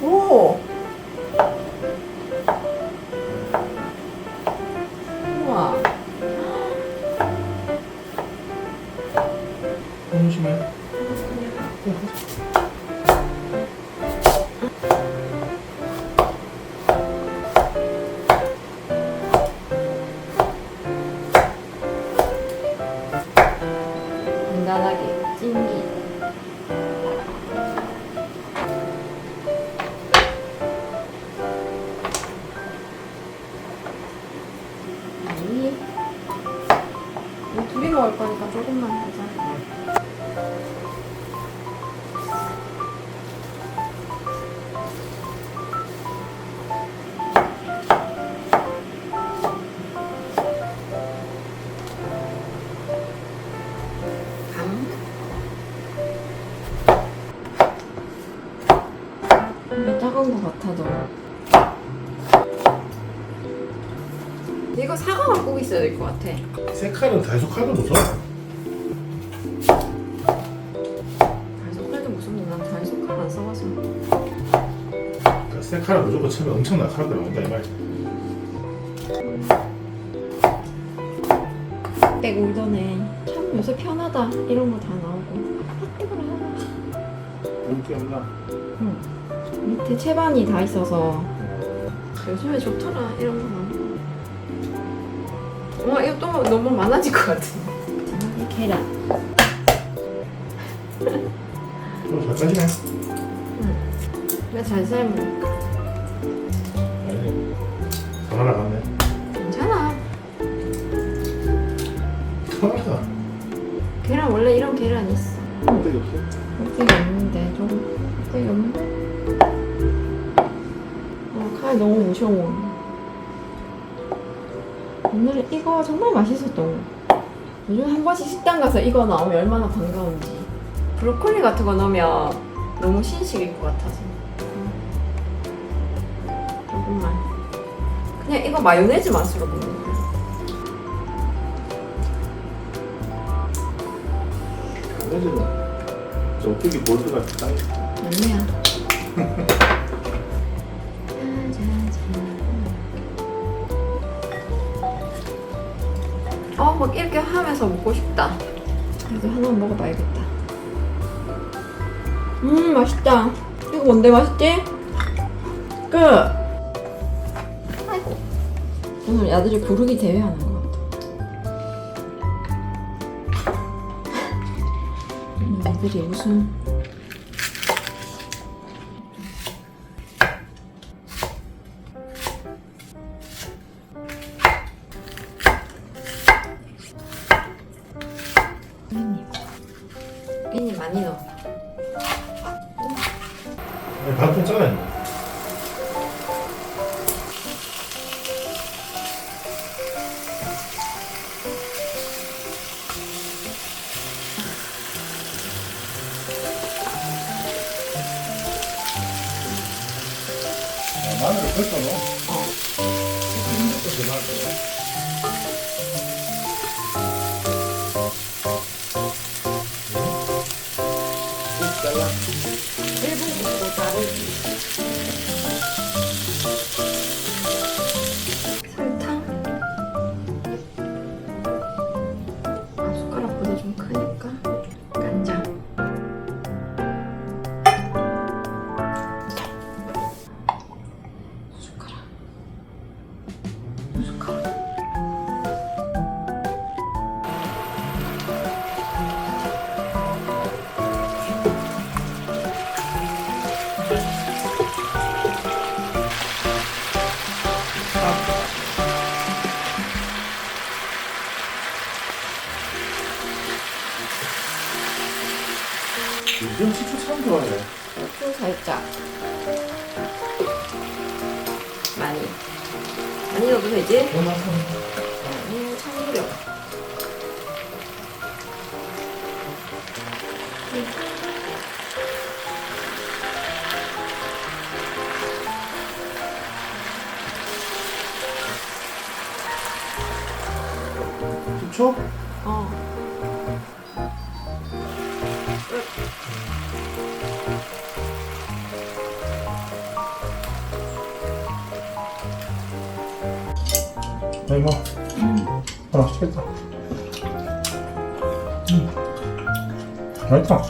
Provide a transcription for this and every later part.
오. 우와. 너무 심해. 간단하게 찜기. 거니까 조금만. 감. 왜 작은 거 같아 너? 이거 사과만 꼭 있어야 될 것 같아. 새 칼은 다이소 칼도 무서워. 다이소 칼도 무슨 난 다이소 칼 안 써봐서. 새 칼은 무조건 처음에 엄청난 칼들 나온다 이 말이야. 때 울더네. 참 요새 편하다. 이런 거 다 나오고. 아 뜨거라. 인기 없나? 응. 밑에 채반이 다 있어서 요즘에 좋더라. 이런 거 와 이거 또 너무 많아질 것 같은데. 이 계란. 좀 잘까지네. 왜잘 삶으니까. 아니, 더 날아갔네. 괜찮아. 더 날아가. 계란 원래 이런 계란 있어. 껍데기 없어? 껍데 이거 정말 맛있었던 거. 요즘 한 번씩 식당 가서 이거 나오면 얼마나 반가운지. 브로콜리 같은 거 넣으면 너무 신식일 것 같아서. 조금만. 그냥 이거 마요네즈 맛으로 먹는 거야. 그래도 저 어떻게 볼트가 딱 아니야. 어, 막 이렇게 하면서 먹고 싶다. 그래도 하나 먹어봐야겠다. 음, 맛있다. 이거 뭔데 맛있지? 끝. 아이고. 오늘 야들이 부르기 대회 하는 것 같아. 음, 애들이 무슨 깻잎 많이 넣어. 아니, 반통 잘라야 많이 넣어도 되지? 아니 참기름 식초? 뭐 음. 하나 시켰다. 음. 맛있다.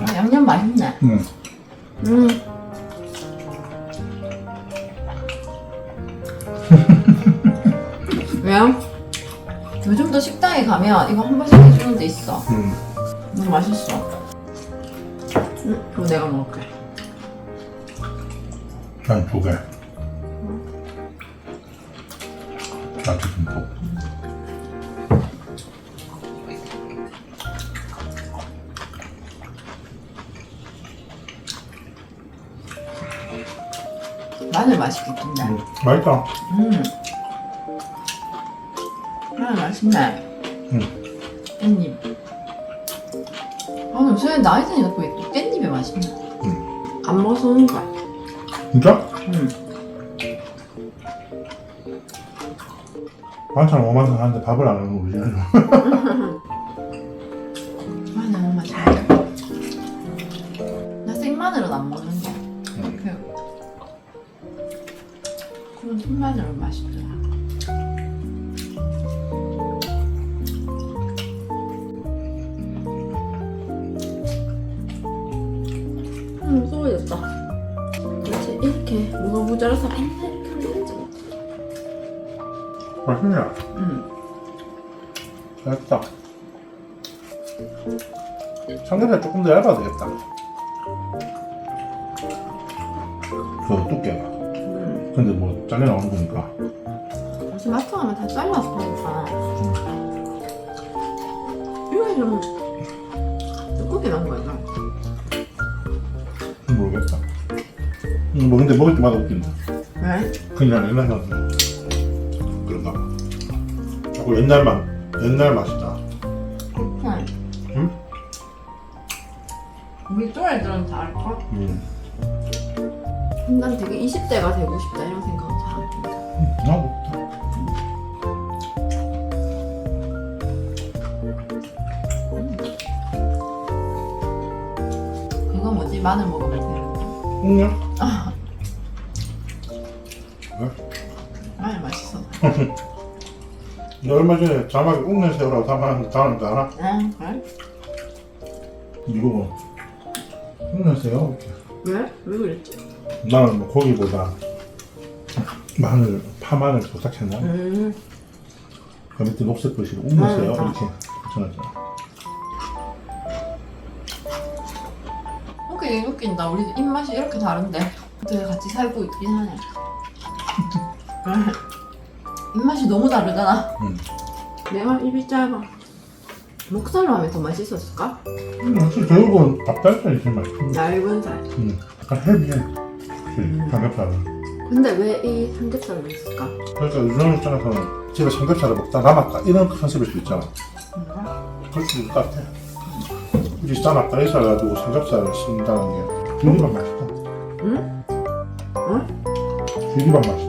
아, 양념 맛있네. 음. 음. 왜요? 요즘도 식당에 가면 이거 한 번씩 해주는 데 있어. 음. 너무 맛있어. 음, 그거 내가 먹을게. 난 두 개. 좀 더. 마늘 맛있겠던데. 음. 맛있다. 음. 마늘 맛있네. 음. 깻잎. 아, 요새 나이 드니까 또, 또 깻잎이 맛있네. 음. 안 먹어서 그런 거야. 진짜? 음. 반찬 5만 원 하는데 밥을 안 하는 우리 집은. 아, 너무 맛있네. 나 생마늘은 안 먹는데. 그, 그런 생마늘은 맛있더라. 음, 소워졌다. 그렇지, 이렇게 뭐가 모자라서 맨날. 맛있네. 응. 맛있다. 삼겹살 조금 더 얇아도 되겠다. 그 두께가. 음. 근데 뭐 잘려 나오는 거니까. 요새 마트 가면 다 잘라서 파니까. 이거 좀 두껍게 나온 거야, 나. 모르겠다. 음, 뭐 근데 먹을 때마다 웃긴다. 왜? 그냥 옛날 봐. 자꾸 옛날 맛, 옛날 맛이다. 응. 응? 우리 또래들은 다 알걸? 음. 난 되게 20대가 되고 싶다 이런 생각은 잘안 든다. 나도 없다. 이거 뭐지? 마늘 먹으면 되는데. 응? 너 얼마 전에 자막에 웅내 새우라고 다는 거 알아? 응, 그래? 미국은 웅내 새우 이렇게. 왜? 왜 그랬지? 나는 뭐 고기보다 마늘, 파마늘 도착했나? 음, 그 밑에 녹색 글씨로 웅내 새우 아, 이렇게 붙여놨잖아. 웃기긴 웃긴다. 우리 입맛이 이렇게 다른데. 어떻게 같이 살고 있긴 하네. 입맛이 너무 다르잖아. 응. 내가 입이 짧아. 목살로 하면 더 맛있었을까? 음, 확실히 결국은 닭다리살이 제일 맛있어. 얇은 살. 음, 약간 헤비해. 확실히 삼겹살은. 근데 왜 이 삼겹살을 했을까? 그러니까 요즘 입장에서는 집에 삼겹살을 먹다 남았다 이런 컨셉일 수 있잖아. 그럴 수도 있을 것 같아. 굳이 이살 가지고 삼겹살을 쓴다는 게 비리밥 맛있다. 응? 응? 비리밥 맛있다.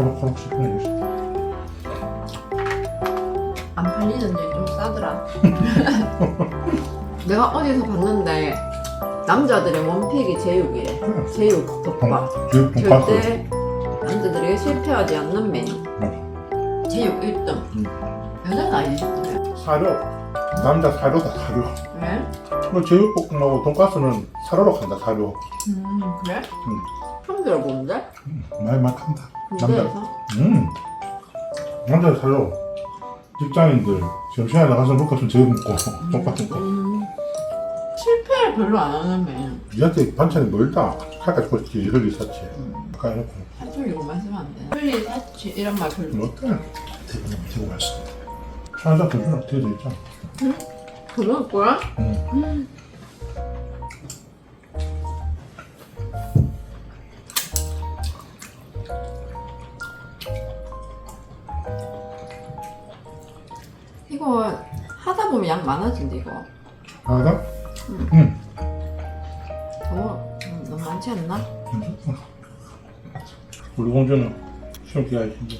음, 코록코록 있어. 안 팔리는데 좀 싸더라. 내가 어디서 봤는데 남자들의 원픽이 제육이래. 응. 제육 동, 덮밥. 절대 남자들에게 실패하지 않는 메뉴. 제육 1등. 음. 여자는 아니지. 사료. 남자 사료다 사료. 왜? 뭐 제육볶음하고 돈가스는 사료로 간다 사료. 음 그래? 음. 처음 들어보는데? 말만 한다. 남자. 군대에서? 음. 남자 사료. 직장인들 점심에 나가서 먹고 제육 먹고 똑같은 거. 음. 실패를 별로 안 하는 메뉴. 니한테 반찬이 멀다. 칼까지 꽂지 사치. 음. 아까 해놓고. 사투리 이거 말쓰면 안 돼. 흘리 사치 이런 말 별로. 뭐 어때? 대박 대고 맛있어. 한잔 더 주라. 뒤에도 있잖아. 그럴 거야? 응. 이거 하다 보면 양 많아진대 이거. 하나? 응. 응. 더 음, 너무 많지 않나? 괜찮다. 우리 공주는 시험 기간이 신데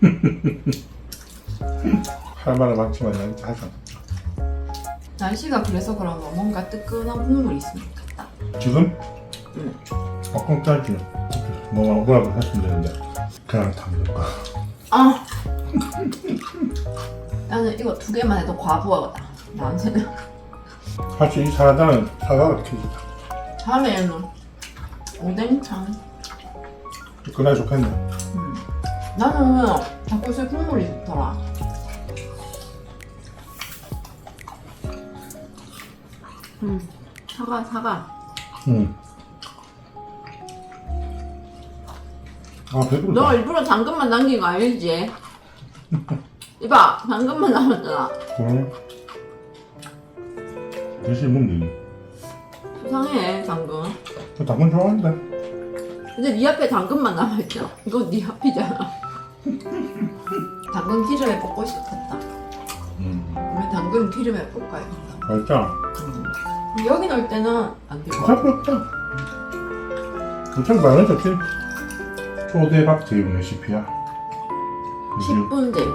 할 말은 많지만 양이 다 하잖아. 날씨가 그래서 그런가 뭔가 뜨끈한 국물이 있으면 좋겠다. 지금? 응. 어, 공짜지. 뭐, 뭐라도 했으면 되는데. 그냥 담글까. 아 나는 이거 두 개만 해도 과부하다 나한테는 사실 이 사라다는 사과가 켜지다. 다음에는 오뎅탕 그날 좋겠네. 나는 닭꼬치 국물이 좋더라 음 사과 사과 응. 아 배부르다. 너 일부러 당근만 남긴 거 알지? 이봐 당근만 남았잖아 그럼 대신 먹니? 수상해 당근 저 당근 좋아하는데. 근데 네 앞에 당근만 남아있잖아 이거 네 앞이잖아 당근 기름에 볶고 싶었다 음. 우리 당근 기름에 볶아야겠다 맛있다. 여기 넣을 때는 안 되고 없다. 어차피 많은 좋지. 초대박 제육 레시피야. 그지? 10분 제육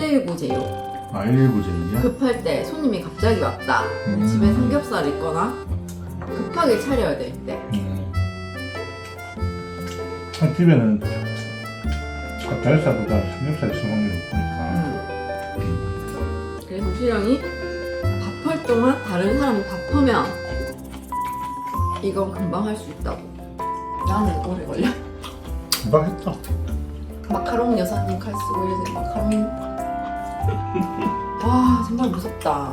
119 제육 아, 119 제육이야? 급할 때 손님이 갑자기 왔다 음. 집에 삼겹살 있거나 급하게 차려야 될 때 음. 한 집에는 닭다리살보다 삼겹살 있을 확률이 높으니까. 그래서 수령이 밥할 동안 다른 사람이 밥하면 이건 금방 할 수 있다고 나는 오래 걸려 금방 했다. 마카롱 여사님 칼 쓰고 이래서 마카롱 와 정말 무섭다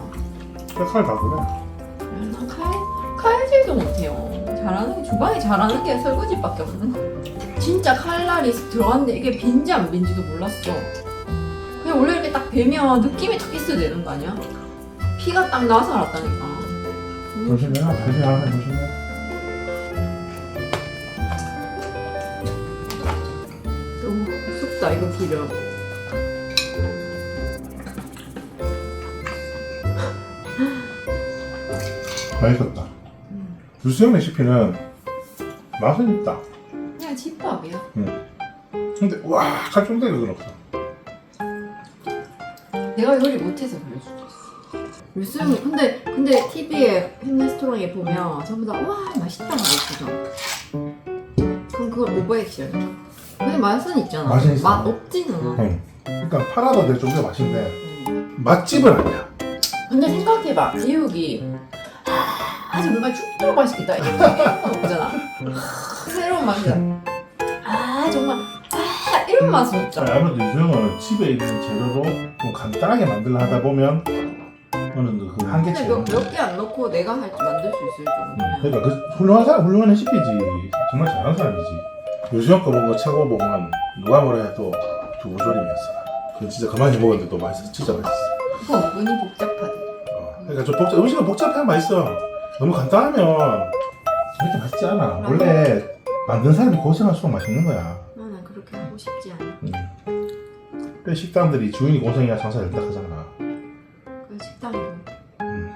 색깔 다 그래. 난 칼, 칼질도 못해요 잘하는 게 주방에 잘하는 게 설거지밖에 없는 거 진짜 칼날이 들어갔는데 이게 빈지 안 빈지도 몰랐어 그냥 원래 이렇게 딱 베면 느낌이 딱 있어야 되는 거 아니야? 피가 딱 나서 알았다니까 음, 조심해. 조심해. 하면 조심해. 너무 무섭다 이거 기름 맛있었다. 음. 유수형 레시피는 맛은 있다. 그냥 집밥이야 근데 와 칼종대가 없어. 내가 요리 못해서 그럴 수도 있어. 근데 근데 TV에 햄레스토랑에 보면 전부 다 와 맛있다 그러거든. 그럼 그걸 오버액션. 근데 맛은 있잖아. 맛은 있어. 맛 없지는 않아. 응. 그러니까 팔아도 될 정도의 맛인데 음. 맛집은 아니야. 근데 생각해봐 제육이 아 정말 죽도록 맛있겠다 없잖아. 새로운 맛이야. 아 정말 아 이런 맛은 없잖아. 아무래도 유수형은 집에 있는 재료로 좀 간단하게 만들려 하다 보면 어느 그 한계치. 근데 몇개 안 넣고 내가 할 만들 수 있을 정도. 그러니까 그 훌륭한 사람, 훌륭한 레시피지. 정말 잘하는 사람이지. 유수형 거 보고 최고 보면 누가 뭐라 해도 두부조림이었어. 그건 진짜 가만히 먹었는데도 맛있어. 진짜 맛있어. 은근히 복잡하다. 어, 그러니까 좀 복잡, 음식은 복잡하면 맛있어. 너무 간단하면 그렇게 맛있지 않아. 원래 만든 사람이 고생할수록 맛있는 거야. 나는 그렇게 하고 싶지 않아. 음. 그 식당들이 주인이 고생해야 장사를 딱 하잖아. 그 식당이고. 음.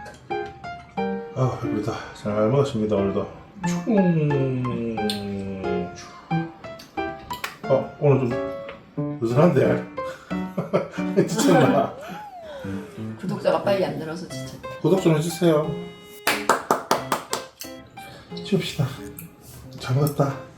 아, 배부르다. 잘 먹었습니다, 오늘도. 충. 어, 오늘 좀 느슨한데? 지쳤나? 구독자가 빨리 안 늘어서 진짜. 구독 좀 해주세요. 치웁시다. 잘 먹었다.